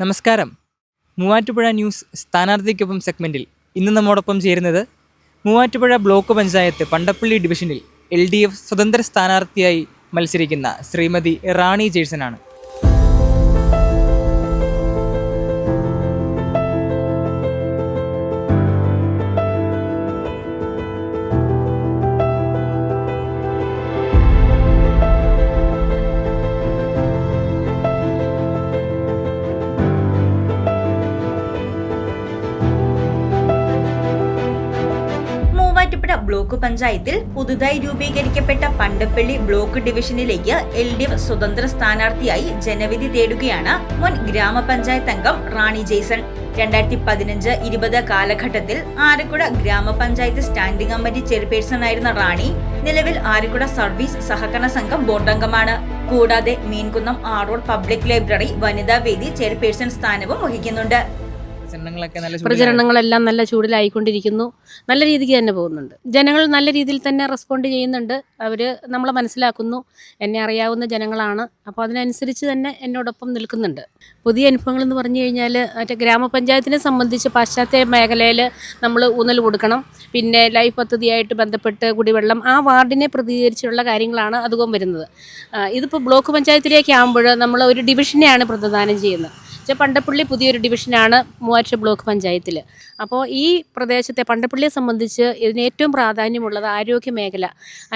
നമസ്കാരം. മൂവാറ്റുപുഴ ന്യൂസ് സ്ഥാനാർത്ഥിക്കൊപ്പം സെഗ്മെന്റിൽ ഇന്ന് നമ്മോടൊപ്പം ചേരുന്നത് മൂവാറ്റുപുഴ ബ്ലോക്ക് പഞ്ചായത്ത് പണ്ടപ്പള്ളി ഡിവിഷനിൽ എൽ ഡി എഫ് സ്വതന്ത്ര സ്ഥാനാർത്ഥിയായി മത്സരിക്കുന്ന ശ്രീമതി റാണി ജേഴ്സനാണ് പഞ്ചായത്തിൽ പുതുതായി രൂപീകരിക്കപ്പെട്ട പണ്ടപ്പള്ളി ബ്ലോക്ക് ഡിവിഷനിലേക്ക് എൽ ഡി എഫ് സ്വതന്ത്ര സ്ഥാനാർത്ഥിയായി ജനവിധി തേടുകയാണ് മുൻ ഗ്രാമപഞ്ചായത്ത് അംഗം റാണി ജെയ്സൺ. രണ്ടായിരത്തി പതിനഞ്ച് ഇരുപത് കാലഘട്ടത്തിൽ ആരക്കുട ഗ്രാമപഞ്ചായത്ത് സ്റ്റാൻഡിംഗ് കമ്മിറ്റി ചെയർപേഴ്സൺ ആയിരുന്ന റാണി നിലവിൽ ആരക്കുട സർവീസ് സഹകരണ സംഘം ബോർഡ് അംഗമാണ് കൂടാതെ മീൻകുന്നം ആറോൾ പബ്ലിക് ലൈബ്രറി വനിതാ വേദി ചെയർപേഴ്സൺ സ്ഥാനവും വഹിക്കുന്നുണ്ട്. നല്ല. പ്രചരണങ്ങളെല്ലാം നല്ല ചൂടിലായിക്കൊണ്ടിരിക്കുന്നു. നല്ല രീതിക്ക് തന്നെ പോകുന്നുണ്ട്. ജനങ്ങൾ നല്ല രീതിയിൽ തന്നെ റെസ്പോണ്ട് ചെയ്യുന്നുണ്ട്. അവർ നമ്മളെ മനസ്സിലാക്കുന്നു. എന്നെ അറിയാവുന്ന ജനങ്ങളാണ്. അപ്പോൾ അതിനനുസരിച്ച് തന്നെ എന്നോടൊപ്പം നിൽക്കുന്നുണ്ട്. പുതിയ അനുഭവങ്ങൾ എന്ന് പറഞ്ഞു കഴിഞ്ഞാൽ മറ്റേ ഗ്രാമപഞ്ചായത്തിനെ സംബന്ധിച്ച് പാശ്ചാത്യ മേഖലയിൽ നമ്മൾ ഊന്നൽ കൊടുക്കണം. പിന്നെ ലൈഫ് പദ്ധതിയായിട്ട് ബന്ധപ്പെട്ട് കുടിവെള്ളം ആ വാർഡിനെ പ്രതികരിച്ചുള്ള കാര്യങ്ങളാണ് അതുകൊണ്ട് വരുന്നത്. ഇതിപ്പോൾ ബ്ലോക്ക് പഞ്ചായത്തിലേക്ക് ആകുമ്പോൾ നമ്മൾ ഒരു ഡിവിഷനെയാണ് പ്രതിദാനം ചെയ്യുന്നത്. പണ്ടപ്പള്ളി പുതിയൊരു ഡിവിഷനാണ് മൂവാറ്റ ബ്ലോക്ക് പഞ്ചായത്തിൽ അപ്പോൾ ഈ പ്രദേശത്തെ പണ്ടപ്പള്ളിയെ സംബന്ധിച്ച് ഇതിന് ഏറ്റവും പ്രാധാന്യമുള്ളത് ആരോഗ്യ മേഖല.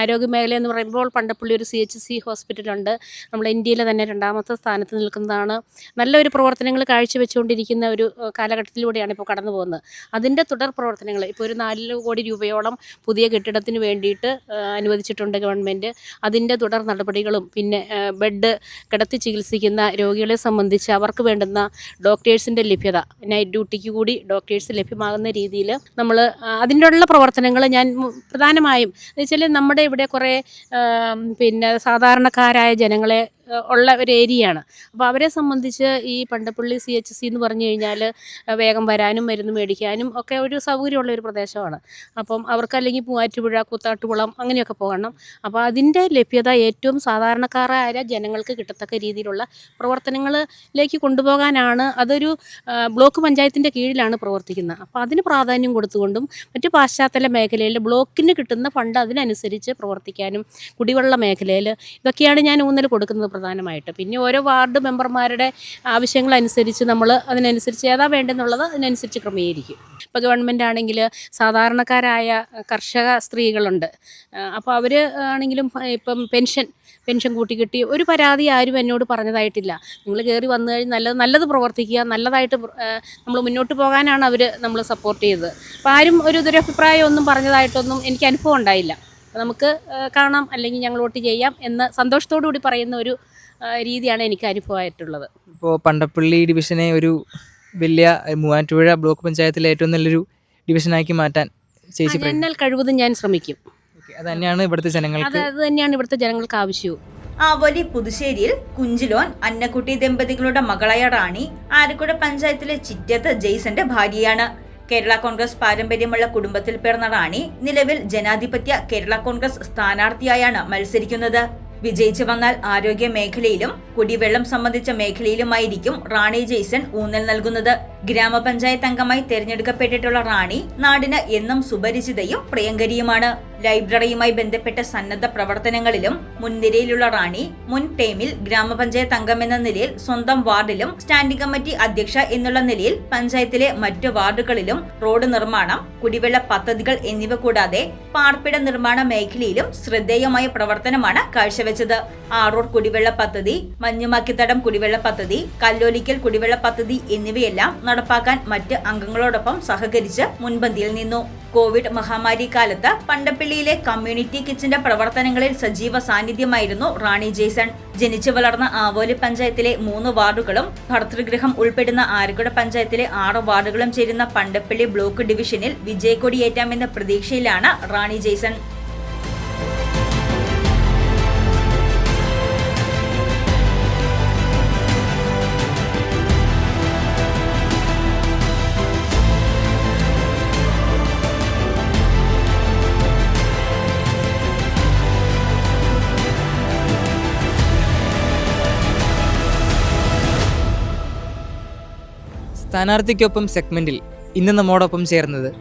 ആരോഗ്യ മേഖല എന്ന് പറയുമ്പോൾ പണ്ടപ്പള്ളി ഒരു സി എച്ച് സി ഹോസ്പിറ്റലുണ്ട് നമ്മൾ ഇന്ത്യയിലെ തന്നെ രണ്ടാമത്തെ സ്ഥാനത്ത് നിൽക്കുന്നതാണ്. നല്ലൊരു പ്രവർത്തനങ്ങൾ കാഴ്ചവെച്ചുകൊണ്ടിരിക്കുന്ന ഒരു കാലഘട്ടത്തിലൂടെയാണ് ഇപ്പോൾ കടന്നു പോകുന്നത്. അതിന്റെ തുടർ പ്രവർത്തനങ്ങൾ ഇപ്പോൾ ഒരു നാല് കോടി രൂപയോളം പുതിയ കെട്ടിടത്തിന് വേണ്ടിയിട്ട് അനുവദിച്ചിട്ടുണ്ട് ഗവൺമെന്റ്. അതിന്റെ തുടർ നടപടികളും പിന്നെ ബെഡ് കിടത്തി ചികിത്സിക്കുന്ന രോഗികളെ സംബന്ധിച്ച് അവർക്ക് വേണ്ടുന്ന ഡോക്ടേഴ്സിന്റെ ലഭ്യത നൈറ്റ് ഡ്യൂട്ടിക്ക് കൂടി ഡോക്ടേഴ്സ് ലഭ്യമാകുന്ന രീതിയിൽ നമ്മൾ അതിന്റെ ഉള്ള പ്രവർത്തനങ്ങൾ ഞാൻ പ്രധാനമായും എന്ന് വെച്ചാൽ നമ്മുടെ ഇവിടെ കുറേ പിന്നെ സാധാരണക്കാരായ ജനങ്ങളെ ഉള്ള ഒരു ഏരിയയാണ്. അപ്പോൾ അവരെ സംബന്ധിച്ച് ഈ പണ്ടപ്പള്ളി സി എച്ച് സി എന്ന് പറഞ്ഞു കഴിഞ്ഞാൽ വേഗം വരാനും മരുന്ന് മേടിക്കാനും ഒക്കെ ഒരു സൗകര്യമുള്ള ഒരു പ്രദേശമാണ്. അപ്പം അവർക്ക് അല്ലെങ്കിൽ മൂവാറ്റുപുഴ കൂത്താട്ടുകുളം അങ്ങനെയൊക്കെ പോകണം. അപ്പോൾ അതിന്റെ ലഭ്യത ഏറ്റവും സാധാരണക്കാരായ ജനങ്ങൾക്ക് കിട്ടത്തക്ക രീതിയിലുള്ള പ്രവർത്തനങ്ങളിലേക്ക് കൊണ്ടുപോകാനാണ് അതൊരു ബ്ലോക്ക് പഞ്ചായത്തിന്റെ കീഴിലാണ് പ്രവർത്തിക്കുന്നത്. അപ്പോൾ അതിന് പ്രാധാന്യം കൊടുത്തുകൊണ്ടും മറ്റ് പാശ്ചാത്തല മേഖലയിൽ ബ്ലോക്കിന് കിട്ടുന്ന ഫണ്ട് അതിനനുസരിച്ച് പ്രവർത്തിക്കാനും കുടിവെള്ള മേഖലയിൽ ഇതൊക്കെയാണ് ഞാൻ ഊന്നൽ കൊടുക്കുന്നത്. പ്രധാനമായിട്ട്. പിന്നെ ഓരോ വാർഡ് മെമ്പർമാരുടെ ആവശ്യങ്ങളനുസരിച്ച് നമ്മൾ അതിനനുസരിച്ച് ഏതാ വേണ്ടെന്നുള്ളത് അതിനനുസരിച്ച് ക്രമീകരിക്കും. ഇപ്പോൾ ഗവൺമെന്റ് ആണെങ്കിൽ സാധാരണക്കാരായ കർഷക സ്ത്രീകളുണ്ട്. അപ്പോൾ അവർ ആണെങ്കിലും ഇപ്പം പെൻഷൻ പെൻഷൻ കൂട്ടി കിട്ടി ഒരു പരാതി ആരും എന്നോട് പറഞ്ഞതായിട്ടില്ല. നിങ്ങൾ കയറി വന്നു കഴിഞ്ഞ് നല്ലത് നല്ലത് പ്രവർത്തിക്കുക നല്ലതായിട്ട് നമ്മൾ മുന്നോട്ട് പോകാനാണ് അവർ നമ്മൾ സപ്പോർട്ട് ചെയ്തത്. അപ്പോൾ ആരും ഒരു ദുരഭിപ്രായം ഒന്നും പറഞ്ഞതായിട്ടൊന്നും എനിക്ക് അനുഭവം ഉണ്ടായില്ല. നമുക്ക് കാണാം അല്ലെങ്കിൽ ഞങ്ങൾ വോട്ട് ചെയ്യാം എന്ന് സന്തോഷത്തോടു കൂടി പറയുന്ന ഒരു രീതിയാണ് എനിക്ക് അനുഭവമായിട്ടുള്ളത്. ഇപ്പോൾ പണ്ടപ്പള്ളി ഡിവിഷനെ ഒരു വലിയ മൂവാറ്റുപുഴ ബ്ലോക്ക് പഞ്ചായത്തിലെ ഏറ്റവും നല്ലൊരു ഡിവിഷനാക്കി മാറ്റാൻ ചേച്ചി എന്നാൽ കഴിവതും ഞാൻ ശ്രമിക്കും. അത് തന്നെയാണ് ഇവിടുത്തെ അത് ജനങ്ങൾക്ക് അത് തന്നെയാണ് ഇവിടുത്തെ ജനങ്ങൾക്ക് ആവശ്യവും. ആവോലി പുതുശ്ശേരിയിൽ കുഞ്ചിലോൻ അന്നക്കുട്ടി ദമ്പതികളുടെ മകളായ റാണി ആരക്കുഴ പഞ്ചായത്തിലെ ചിറ്റത്ത് ജെയ്സന്റെ ഭാര്യയാണ്. കേരള കോൺഗ്രസ് പാരമ്പര്യമുള്ള കുടുംബത്തിൽ പിറന്ന റാണി നിലവിൽ ജനാധിപത്യ കേരള കോൺഗ്രസ് സ്ഥാനാർത്ഥിയായാണ് മത്സരിക്കുന്നത്. വിജയിച്ചു വന്നാൽ ആരോഗ്യ മേഖലയിലും കുടിവെള്ളം സംബന്ധിച്ച മേഖലയിലുമായിരിക്കും റാണി ജെയ്സൺ ഊന്നൽ നൽകുന്നത്. ഗ്രാമപഞ്ചായത്ത് അംഗമായി തെരഞ്ഞെടുക്കപ്പെട്ടിട്ടുള്ള റാണി നാടിന് എന്നും സുപരിചിതയും പ്രിയങ്കരിയുമാണ്. ലൈബ്രറിയുമായി ബന്ധപ്പെട്ട സന്നദ്ധ പ്രവർത്തനങ്ങളിലും മുൻനിരയിലുള്ള റാണി മുൻ ടൈമിൽ ഗ്രാമപഞ്ചായത്ത് അംഗമെന്ന നിലയിൽ സ്വന്തം വാർഡിലും സ്റ്റാൻഡിംഗ് കമ്മിറ്റി അധ്യക്ഷ എന്നുള്ള നിലയിൽ പഞ്ചായത്തിലെ മറ്റു വാർഡുകളിലും റോഡ് നിർമ്മാണം കുടിവെള്ള പദ്ധതികൾ എന്നിവ കൂടാതെ പാർപ്പിട നിർമ്മാണ മേഖലയിലും ശ്രദ്ധേയമായ പ്രവർത്തനമാണ് കാഴ്ചവെച്ചത്. ആറൂർ കുടിവെള്ള പദ്ധതി മഞ്ഞുമാക്കിത്തടം കുടിവെള്ള പദ്ധതി കല്ലോലിക്കൽ കുടിവെള്ള പദ്ധതി എന്നിവയെല്ലാം നടപ്പാക്കാൻ മറ്റ് അംഗങ്ങളോടൊപ്പം സഹകരിച്ച് മുൻപന്തിയിൽ നിന്നു. കോവിഡ് മഹാമാരി കാലത്ത് പണ്ടപ്പള്ളിയിലെ കമ്മ്യൂണിറ്റി കിച്ചന്റെ പ്രവർത്തനങ്ങളിൽ സജീവ സാന്നിധ്യമായിരുന്നു റാണി ജെയ്സൺ ജനിച്ചു വളർന്ന ആവോലി പഞ്ചായത്തിലെ മൂന്ന് വാർഡുകളും ഭർതൃഗൃഹം ഉൾപ്പെടുന്ന ആരക്കുട പഞ്ചായത്തിലെ ആറ് വാർഡുകളും ചേരുന്ന പണ്ടപ്പള്ളി ബ്ലോക്ക് ഡിവിഷനിൽ വിജയക്കൊടിയേറ്റാമെന്ന പ്രതീക്ഷയിലാണ് റാണി ജെയ്സൺ സ്ഥാനാർത്ഥിക്കൊപ്പം സെഗ്മെന്റിൽ ഇന്ന് നമ്മോടൊപ്പം ചേർന്നത്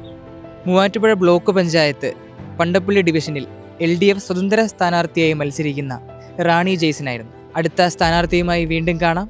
മൂവാറ്റുപുഴ ബ്ലോക്ക് പഞ്ചായത്ത് പണ്ടപ്പള്ളി ഡിവിഷനിൽ എൽ ഡി എഫ് സ്വതന്ത്ര സ്ഥാനാർത്ഥിയായി മത്സരിക്കുന്ന റാണി ജെയ്സനായിരുന്നു. അടുത്ത സ്ഥാനാർത്ഥിയുമായി വീണ്ടും കാണാം.